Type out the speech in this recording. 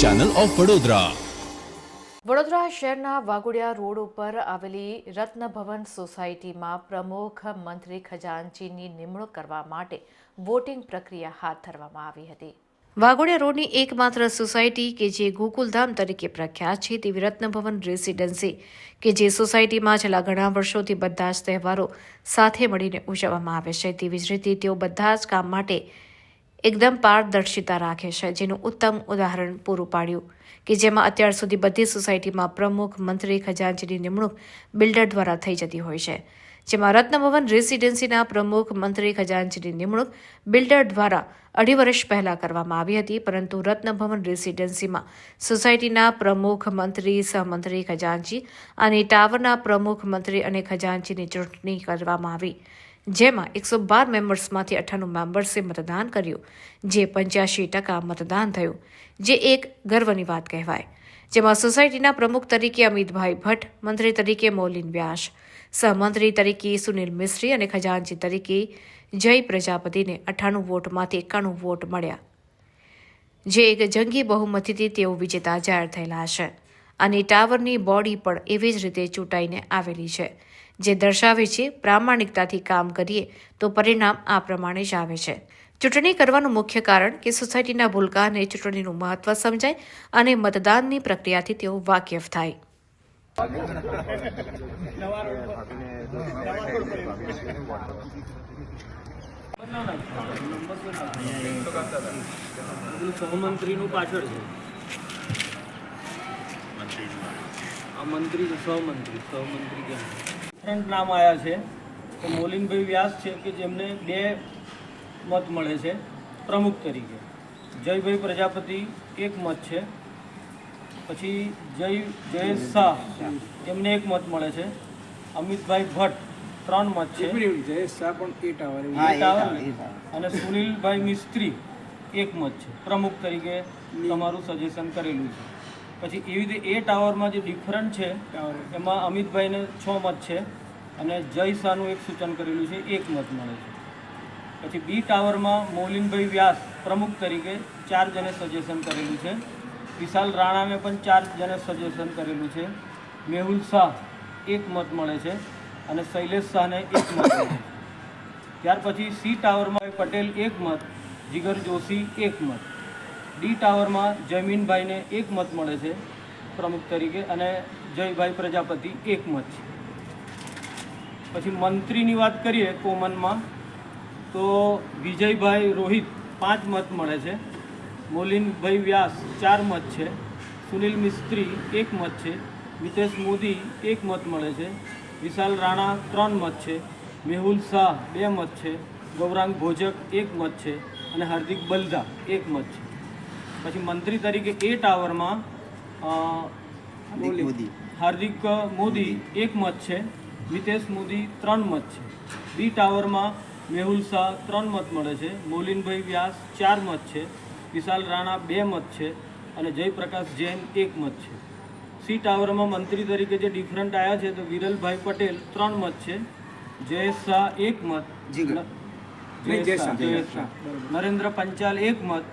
Channel of Vadodara Vadodara શહેરના Waghodia road ઉપર આવેલી રત્નભવન સોસાયટીમાં પ્રમુખ મંત્રી ખજાનચીની નિમણૂક કરવા માટે વોટિંગ પ્રક્રિયા હાથ ધરવામાં આવી હતી. વાઘોડિયા રોડની એકમાત્ર સોસાયટી કે જે ગોકુલધામ તરીકે પ્રખ્યાત છે, તેવી રત્નભવન રેસિડેન્સી કે જે સોસાયટીમાં છેલ્લા ઘણા વર્ષોથી બધા જ તહેવારો સાથે મળીને ઉજવવામાં આવે છે. તેવી જ રીતે તેઓ બધા જ કામ માટે એકદમ પારદર્શિતા રાખે છે, જેનું ઉત્તમ ઉદાહરણ પૂરું પાડ્યું કે જેમાં અત્યાર સુધી બધી સોસાયટીમાં પ્રમુખ, મંત્રી, ખજાનચીની નિમણૂક બિલ્ડર દ્વારા થઈ જતી હોય છે. જેમાં રત્નભવન રેસિડેન્સીના પ્રમુખ, મંત્રી, ખજાનચીની નિમણૂક બિલ્ડર દ્વારા અઢી વર્ષ પહેલાં કરવામાં આવી હતી, પરંતુ રત્નભવન રેસિડેન્સીમાં સોસાયટીના પ્રમુખ, મંત્રી, સહમંત્રી, ખજાનચી અને ટાવરના પ્રમુખ, મંત્રી અને ખજાનચીની ચૂંટણી કરવામાં આવી. જેમાં એકસો બાર મેમ્બર્સમાંથી અઠ્ઠાણું મેમ્બર્સે મતદાન કર્યું, જે પંચ્યાસી ટકા મતદાન થયું, જે એક ગર્વની વાત કહેવાય. જેમાં સોસાયટીના પ્રમુખ તરીકે અમિતભાઈ ભટ્ટ, મંત્રી તરીકે મૌલિન વ્યાસ, સહમંત્રી તરીકે સુનિલ મિસ્ત્રી અને ખજાનચી તરીકે જય પ્રજાપતિને અઠ્ઠાણું વોટમાંથી એકાણું વોટ મળ્યા. જે એક જંગી બહુમતીથી તેઓ વિજેતા જાહેર થયેલા છે. અને ટાવરની બોડી પણ એવી જ રીતે ચૂંટાઈને આવેલી છે. જે દર્શાવે છે, પ્રામાણિકતાથી કામ કરીએ, તો પરિણામ આ પ્રમાણે જ આવે છે. ચૂંટણી કરવાનું મુખ્ય કારણ કે સોસાયટીના ભૂલકાને ચૂંટણીનું મહત્વ સમજાય અને મતદાનની પ્રક્રિયાથી તેઓ વાકેફ થાય. સહમંત્રીનું સહમંત્રી સહમંત્રી ફ્રન્ટ નામ આવ્યા છે. તો મોલિનભાઈ વ્યાસ છે કે જેમને બે મત મળે છે પ્રમુખ તરીકે. જયભાઈ પ્રજાપતિ એક મત છે. પછી જય જયેશ શાહ એમને એક મત મળે છે. અમિતભાઈ ભટ્ટ ત્રણ મત છે. જયેશ શાહ પણ અને સુનિલભાઈ મિસ્ત્રી એક મત છે. પ્રમુખ તરીકે તમારું સજેશન કરેલું છે. પછી એવી રીતે એ ટાવરમાં જે ડિફરન્ટ છે, એમાં અમિતભાઈને છ મત છે અને જય શાહનું એક સૂચન કરેલું છે, એક મત મળે છે. પછી બી ટાવરમાં મૌલિનભાઈ વ્યાસ પ્રમુખ તરીકે ચાર જણે સજેશન કરેલું છે. વિશાલ રાણાને પણ ચાર જણે સજેશન કરેલું છે. મેહુલ શાહ એક મત મળે છે અને શૈલેષ શાહને એક મત મળે છે. ત્યાર પછી સી ટાવરમાં પટેલ એક મત, જીગર જોશી એક મત. ડી ટાવરમાં જમીનભાઈને એક મત મળે છે, પ્રમુખ તરીકે, અને જયભાઈ પ્રજાપતિ એક મત છે. પછી મંત્રીની વાત કરીએ કોમનમાં, તો વિજયભાઈ રોહિત પાંચ મત મળે છે, મોલિનભાઈ વ્યાસ ચાર મત છે, સુનિલ મિસ્ત્રી એક મત છે, મિતેશ મોદી એક મત મળે છે, વિશાલ રાણા ત્રણ મત છે, મેહુલ શાહ બે મત છે, ગૌરાંગ ભોજક એક મત છે, અને હાર્દિક બલદા એક મત છે. પછી મંત્રી તરીકે એ ટાવરમાં હાર્દિક મોદી. એક મત છે મિતેશ મોદી ત્રણ મત છે. બી ટાવરમાં મેહુલ શાહ ત્રણ મત મળે છે મૌલિનભાઈ વ્યાસ ચાર મત છે વિશાલ રાણા બે મત છે અને જયપ્રકાશ જૈન એક મત છે. સી ટાવરમાં મંત્રી તરીકે જે ડિફરન્ટ આવ્યા છે તો વિરલભાઈ પટેલ ત્રણ મત છે જયેશ શાહ એક મત. નરેન્દ્ર પંચાલ એક મત